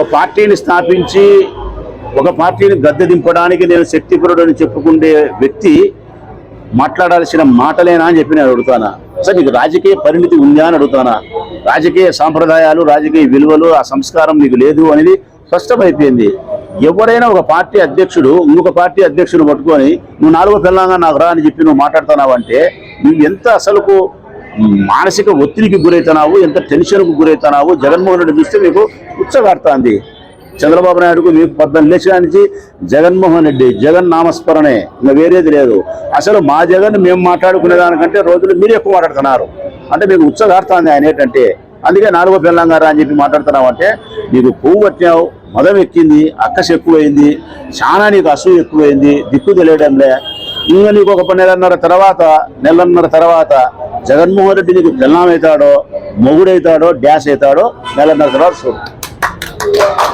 ఒక పార్టీని స్థాపించి ఒక పార్టీని గద్దె దింపడానికి నేను శక్తిపరుడు అని చెప్పుకునే వ్యక్తి మాట్లాడాల్సిన మాటలేనా అని చెప్పి నేను అడుగుతానా? అసలు నీకు రాజకీయ పరిణితి ఉందా అని అడుగుతానా? రాజకీయ సాంప్రదాయాలు రాజకీయ విలువలు ఆ సంస్కారం నీకు లేదు అనేది స్పష్టమైపోయింది. ఎవరైనా ఒక పార్టీ అధ్యక్షుడు ఇంకొక పార్టీ అధ్యక్షుడు పట్టుకొని నువ్వు నాలుగో పిల్లంగా నాకు రా అని చెప్పి నువ్వు మాట్లాడుతున్నావు అంటే నువ్వు ఎంత అసలుకు మానసిక ఒత్తిడికి గురవుతున్నావు ఎంత టెన్షన్కు గురవుతున్నావు జగన్మోహన్ రెడ్డి చూస్తే మీకు ఉచ్చగాడుతుంది చంద్రబాబు నాయుడుకు మీకు పద్దెనిమిది లేచిన నుంచి జగన్మోహన్ రెడ్డి జగన్ నామస్మరణే. ఇంకా వేరేది లేదు. అసలు మా జగన్ మేము మాట్లాడుకునే దానికంటే రోజులు మీరు ఎక్కువ మాట్లాడుతున్నారు. అంటే మీకు ఉచ్చగాడుతుంది ఆయన ఏంటంటే అందుకే నాలుగో పిల్లంగారా అని చెప్పి మాట్లాడుతున్నావు అంటే నీకు పువ్వు పట్టినావు మదం ఎక్కింది అక్కస ఎక్కువైంది చాలా నీకు అసూ ఎక్కువైంది దిక్కు తెలియడంలే ఇంకా నీకు ఒక నెలన్నర తర్వాత నెలన్నర తర్వాత జగన్మోహన్ రెడ్డి నీకు పిల్లం అవుతాడో మొగుడవుతాడో డ్యాష్ అవుతాడో నెలన్నర తర్వాత చూడు. Yeah.